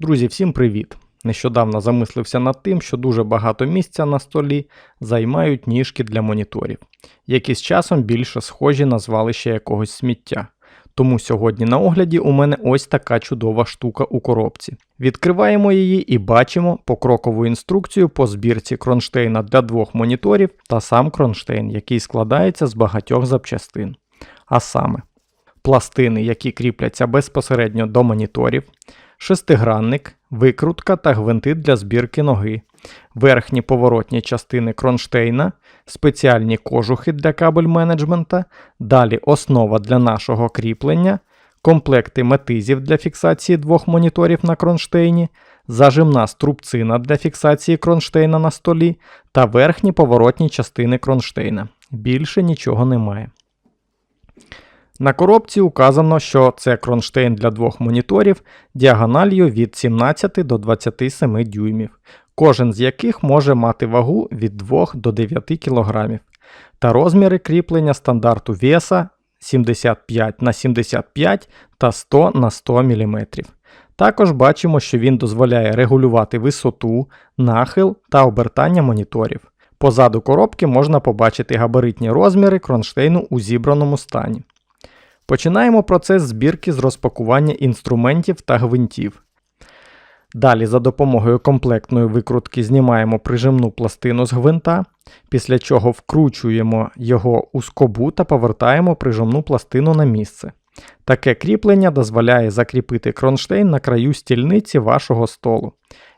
Друзі, всім привіт! Нещодавно замислився над тим, що дуже багато місця на столі займають ніжки для моніторів, які з часом більше схожі на звалище якогось сміття. Тому сьогодні на огляді у мене ось така чудова штука у коробці. Відкриваємо її і бачимо покрокову інструкцію по збірці кронштейна для двох моніторів та сам кронштейн, який складається з багатьох запчастин. А саме пластини, які кріпляться безпосередньо до моніторів, шестигранник, викрутка та гвинти для збірки ноги, верхні поворотні частини кронштейна, спеціальні кожухи для кабель менеджмента, далі основа для нашого кріплення, комплекти метизів для фіксації двох моніторів на кронштейні, зажимна струбцина для фіксації кронштейна на столі та верхні поворотні частини кронштейна. Більше нічого немає. На коробці указано, що це кронштейн для двох моніторів діагональю від 17 до 27 дюймів, кожен з яких може мати вагу від 2 до 9 кг, та розміри кріплення стандарту веса 75 на 75 та 100 на 100 мм. Також бачимо, що він дозволяє регулювати висоту, нахил та обертання моніторів. Позаду коробки можна побачити габаритні розміри кронштейну у зібраному стані. Починаємо процес збірки з розпакування інструментів та гвинтів. Далі за допомогою комплектної викрутки знімаємо прижимну пластину з гвинта, після чого вкручуємо його у скобу та повертаємо прижимну пластину на місце. Таке кріплення дозволяє закріпити кронштейн на краю стільниці вашого столу.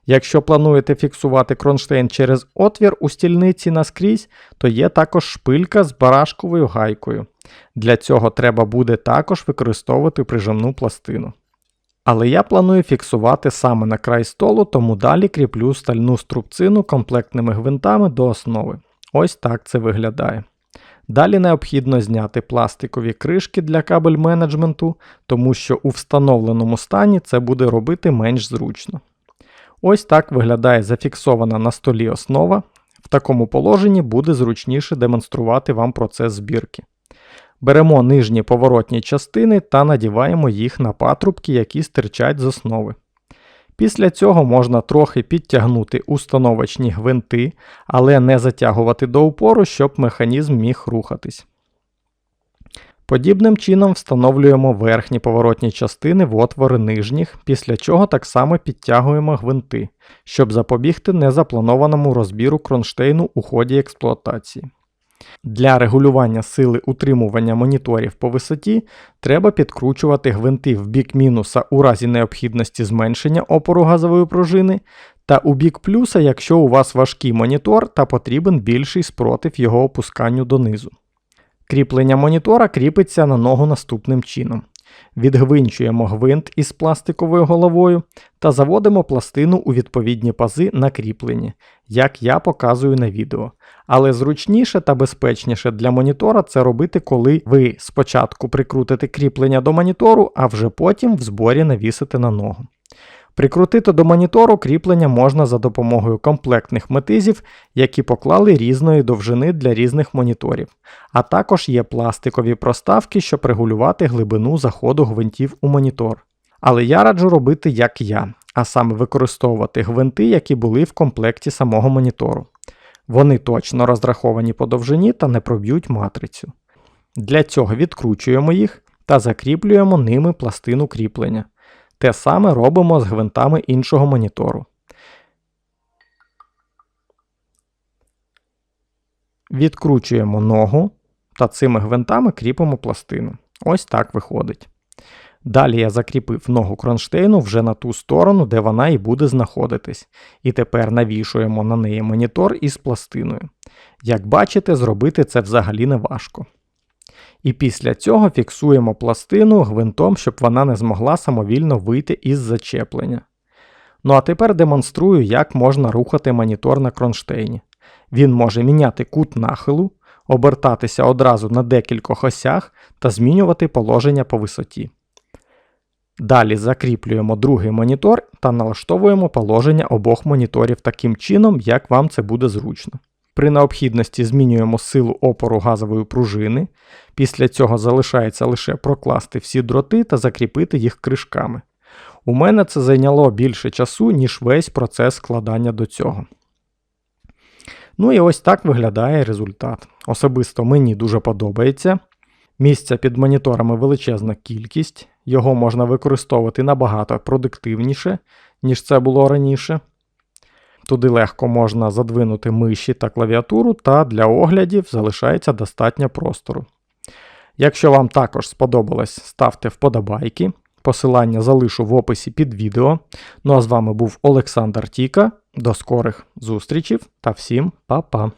Якщо плануєте фіксувати кронштейн через отвір у стільниці наскрізь, то є також шпилька з барашковою гайкою. Для цього треба буде також використовувати прижимну пластину. Але я планую фіксувати саме на край столу, тому далі кріплю стальну струбцину комплектними гвинтами до основи. Ось так це виглядає. Далі необхідно зняти пластикові кришки для кабель менеджменту, тому що у встановленому стані це буде робити менш зручно. Ось так виглядає зафіксована на столі основа. В такому положенні буде зручніше демонструвати вам процес збірки. Беремо нижні поворотні частини та надіваємо їх на патрубки, які стирчать з основи. Після цього можна трохи підтягнути установочні гвинти, але не затягувати до упору, щоб механізм міг рухатись. Подібним чином встановлюємо верхні поворотні частини в отвори нижніх, після чого так само підтягуємо гвинти, щоб запобігти незапланованому розбіру кронштейну у ході експлуатації. Для регулювання сили утримування моніторів по висоті треба підкручувати гвинти в бік мінуса у разі необхідності зменшення опору газової пружини, та у бік плюса, якщо у вас важкий монітор та потрібен більший спротив його опусканню донизу. Кріплення монітора кріпиться на ногу наступним чином. Відгвинчуємо гвинт із пластиковою головою та заводимо пластину у відповідні пази на кріпленні, як я показую на відео. Але зручніше та безпечніше для монітора це робити, коли ви спочатку прикрутите кріплення до монітору, а вже потім в зборі навісите на ногу. Прикрутити до монітору кріплення можна за допомогою комплектних метизів, які поклали різної довжини для різних моніторів, а також є пластикові проставки, щоб регулювати глибину заходу гвинтів у монітор. Але я раджу робити як я, а саме використовувати гвинти, які були в комплекті самого монітору. Вони точно розраховані по довжині та не проб'ють матрицю. Для цього відкручуємо їх та закріплюємо ними пластину кріплення. Те саме робимо з гвинтами іншого монітору. Відкручуємо ногу та цими гвинтами кріпимо пластину. Ось так виходить. Далі я закріпив ногу кронштейну вже на ту сторону, де вона і буде знаходитись. І тепер навішуємо на неї монітор із пластиною. Як бачите, зробити це взагалі не важко. І після цього фіксуємо пластину гвинтом, щоб вона не змогла самовільно вийти із зачеплення. Ну а тепер демонструю, як можна рухати монітор на кронштейні. Він може міняти кут нахилу, обертатися одразу на декількох осях та змінювати положення по висоті. Далі закріплюємо другий монітор та налаштовуємо положення обох моніторів таким чином, як вам це буде зручно. При необхідності змінюємо силу опору газової пружини. Після цього залишається лише прокласти всі дроти та закріпити їх кришками. У мене це зайняло більше часу, ніж весь процес складання до цього. Ну і ось так виглядає результат. Особисто мені дуже подобається. Місця під моніторами величезна кількість, його можна використовувати набагато продуктивніше, ніж це було раніше. Туди легко можна задвинути миші та клавіатуру, та для оглядів залишається достатньо простору. Якщо вам також сподобалось, ставте вподобайки. Посилання залишу в описі під відео. Ну а з вами був Олександр Тіка. До скорих зустрічей та всім па-па!